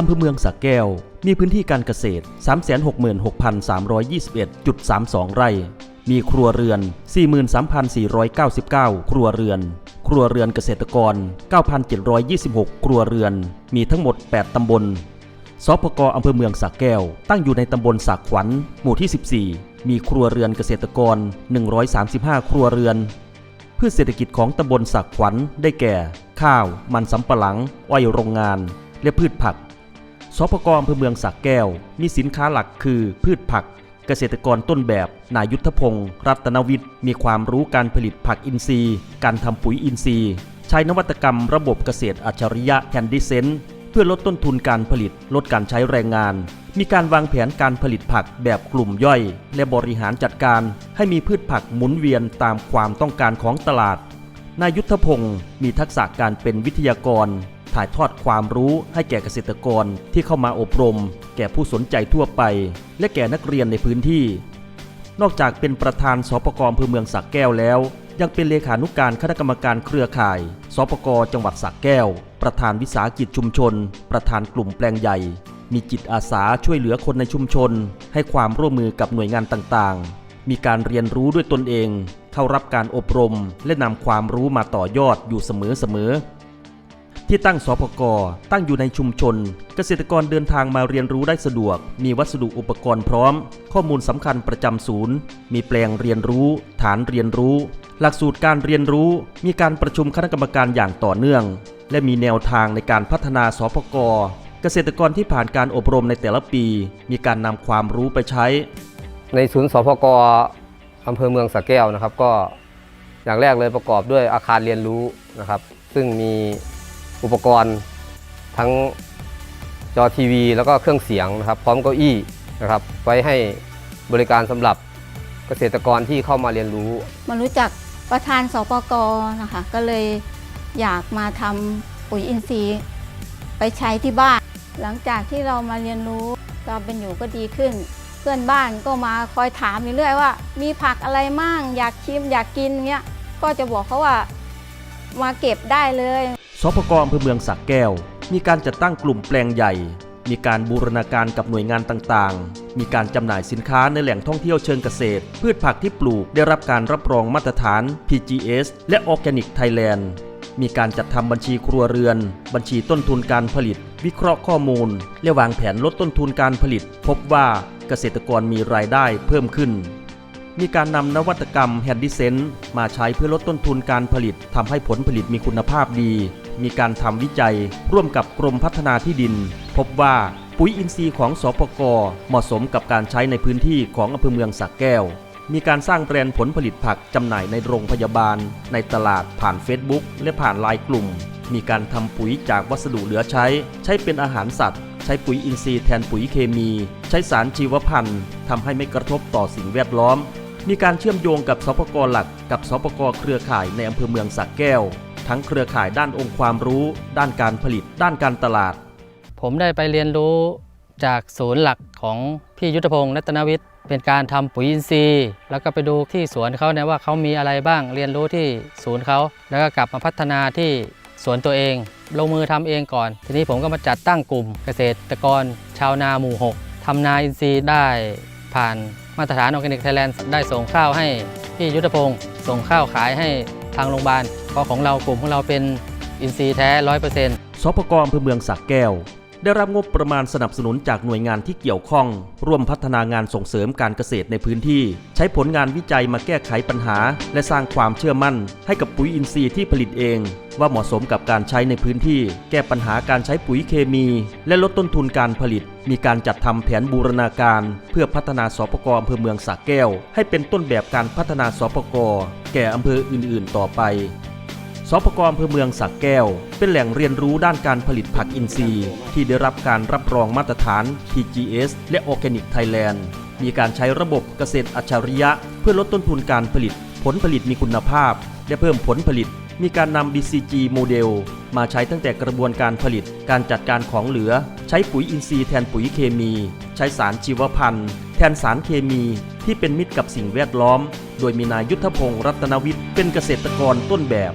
อำเภอเมืองสระแก้ว มีพื้นที่การเกษตร 366,321.32 ไร่ มีครัวเรือน 43,499 ครัวเรือน ครัวเรือนเกษตรกร 9,726 ครัวเรือน มีทั้งหมด 8 ตำบลสปกอำเภอเมืองสระแก้ว ตั้งอยู่ในตำบลสักขวัญ หมู่ที่ 14 มีครัวเรือนเกษตรกร 135 ครัวเรือน พืชเศรษฐกิจของตำบลสักขวัญได้แก่ ข้าว มันสำปะหลัง อ้อยโรงงาน และพืชผัก สปกอำเภอเมืองสักแก้ว มีสินค้าหลักคือพืชผัก เกษตรกรต้นแบบ นายุทธพงศ์รัตนวิทย์ มีความรู้การผลิตผักอินทรีย์ การทำปุ๋ยอินทรีย์ ใช้นวัตกรรมระบบเกษตรอัจฉริยะแคนดิเซนเพื่อลดต้นทุนการผลิต ลดการใช้แรงงาน มีการวางแผนการผลิตผักแบบกลุ่มย่อย และบริหารจัดการ ให้มีพืชผักหมุนเวียนตามความต้องการของตลาด นายยุทธพงศ์มีทักษะการเป็นวิทยากร ถ่ายทอดความรู้ให้แก่เกษตรกรที่เข้ามาอบรม แก่ผู้สนใจทั่วไป และแก่นักเรียนในพื้นที่ นอกจากเป็นประธานสปกอำเภอเมืองสักแก้วแล้ว ยังเป็นเลขานุการคณะกรรมการเครือข่าย สปกจังหวัดสักแก้ว ประธานวิสาหกิจชุมชน ประธานกลุ่มแปลงใหญ่ มีจิตอาสาช่วยเหลือคนในชุมชน ให้ความร่วมมือกับหน่วยงานต่างๆ มีการเรียนรู้ด้วยตนเอง เข้ารับการอบรมและนำความรู้มาต่อยอดอยู่เสมอๆ ที่ตั้งสพกตั้งอยู่ในชุมชน เกษตรกรเดินทางมาเรียนรู้ได้สะดวก มีวัสดุอุปกรณ์พร้อม ข้อมูลสำคัญประจำศูนย์ มีแปลงเรียนรู้ ฐานเรียนรู้ หลักสูตรการเรียนรู้ มีการประชุมคณะกรรมการอย่างต่อเนื่อง และมีแนวทางในการพัฒนาสพกเกษตรกรที่ผ่านการอบรมในแต่ละปี มีการนำความรู้ไปใช้ ในศูนย์สพกอำเภอเมืองสระแก้วนะครับ ก็อย่างแรกเลยประกอบด้วยอาคารเรียนรู้นะครับ ซึ่งมี อุปกรณ์ทั้งจอทีวี แล้วก็เครื่องเสียงนะครับ พร้อมเก้าอี้นะครับไว้ให้บริการสำหรับเกษตรกรที่เข้ามาเรียนรู้ มารู้จักประธานสปกนะคะก็เลยอยากมาทำปุ๋ยอินทรีย์ ไปใช้ที่บ้าน หลังจากที่เรามาเรียนรู้การเป็นอยู่ก็ดีขึ้น เพื่อนบ้านก็มาคอยถามเรื่อยๆว่า มีผักอะไรมั่งอยากชิมอยากกินเงี้ยก็จะบอกเขาว่ามาเก็บได้เลย สพกอำเภอเมืองสักแก้ว มีการจัดตั้งกลุ่มแปลงใหญ่ มีการบูรณาการกับหน่วยงานต่างๆ มีการจำหน่ายสินค้าในแหล่งท่องเที่ยวเชิงเกษตร พืชผักที่ปลูกได้รับการรับรองมาตรฐาน PGS และ Organic Thailand มีการจัดทำบัญชีครัวเรือน บัญชีต้นทุนการผลิต วิเคราะห์ข้อมูล และวางแผนลดต้นทุนการผลิต พบว่าเกษตรกรมีรายได้เพิ่มขึ้น มีการนำนวัตกรรมแฮนดิเซนมาใช้เพื่อลดต้นทุนการผลิตทำให้ผลผลิตมีคุณภาพดี มีการทำวิจัย ร่วมกับกรมพัฒนาที่ดิน พบว่าปุ๋ยอินทรีย์ของสปกเหมาะสมกับการใช้ในพื้นที่ของอำเภอเมืองสักแก้ว มีการสร้างแบรนด์ผลผลิตผักจำหน่ายในโรงพยาบาล ในตลาดผ่าน Facebook และผ่านไลน์กลุ่ม มีการทำปุ๋ยจากวัสดุเหลือใช้ ใช้เป็นอาหารสัตว์ ใช้ปุ๋ยอินทรีย์แทนปุ๋ยเคมี ใช้สารชีวพันธุ์ทำให้ไม่กระทบต่อสิ่งแวดล้อม มีการเชื่อมโยงกับสปกหลัก กับสปกเครือข่ายในอำเภอเมืองสักแก้ว ทั้งเครือข่ายด้านองค์ความรู้ ด้านการผลิต ด้านการตลาด ผมได้ไปเรียนรู้จากศูนย์หลักของพี่ยุทธพงศ์รัตนวิทย์ เป็นการทำปุ๋ยอินทรีย์ แล้วก็ไปดูที่สวนเขาเนี่ยว่าเขามีอะไรบ้างเรียนรู้ที่ศูนย์เขา แล้วก็กลับมาพัฒนาที่สวนตัวเอง ลงมือทำเองก่อน ทีนี้ผมก็มาจัดตั้งกลุ่มเกษตรกร ชาวนาหมู่ 6ทำนาอินทรีย์ได้ผ่านมาตรฐานออร์แกนิกไทยแลนด์ได้ส่งข้าวให้พี่ยุทธพงศ์ส่งข้าวขายให้างโรงพยาบาลเพราะของเรากลุ่มของเราเป็นอินทรีย์แท้ร้อยเปอร์เซ็นต์สปกอำเภอเมืองสักแก้ว ได้รับงบประมาณสนับสนุนจากหน่วยงานที่เกี่ยวข้อง ร่วมพัฒนางานส่งเสริมการเกษตรในพื้นที่ ใช้ผลงานวิจัยมาแก้ไขปัญหา และสร้างความเชื่อมั่น ให้กับปุ๋ยอินทรีย์ที่ผลิตเอง ว่าเหมาะสมกับการใช้ในพื้นที่ แก้ปัญหาการใช้ปุ๋ยเคมี และลดต้นทุนการผลิต มีการจัดทำแผนบูรณาการ เพื่อพัฒนาสปกอำเภอเมืองสักแก้ว ให้เป็นต้นแบบการพัฒนาสปกแก่อำเภออื่น ๆ ต่อไป สปกรอำเภอเมืองสักแก้ว เป็นแหล่งเรียนรู้ด้านการผลิตผักอินทรีย์ ที่ได้รับการรับรองมาตรฐาน PGS และ Organic Thailand มีการใช้ระบบเกษตรอัจฉริยะ เพื่อลดต้นทุนการผลิต ผลผลิตมีคุณภาพ และเพิ่มผลผลิต มีการนำ BCG โมเดล มาใช้ตั้งแต่กระบวนการผลิต การจัดการของเหลือ ใช้ปุ๋ยอินทรีย์แทนปุ๋ยเคมี ใช้สารชีวพันธุ์ แทนสารเคมีที่เป็นมิตรกับสิ่งแวดล้อม โดยมีนายยุทธพงศ์รัตนวิทย์เป็นเกษตรกรต้นแบบ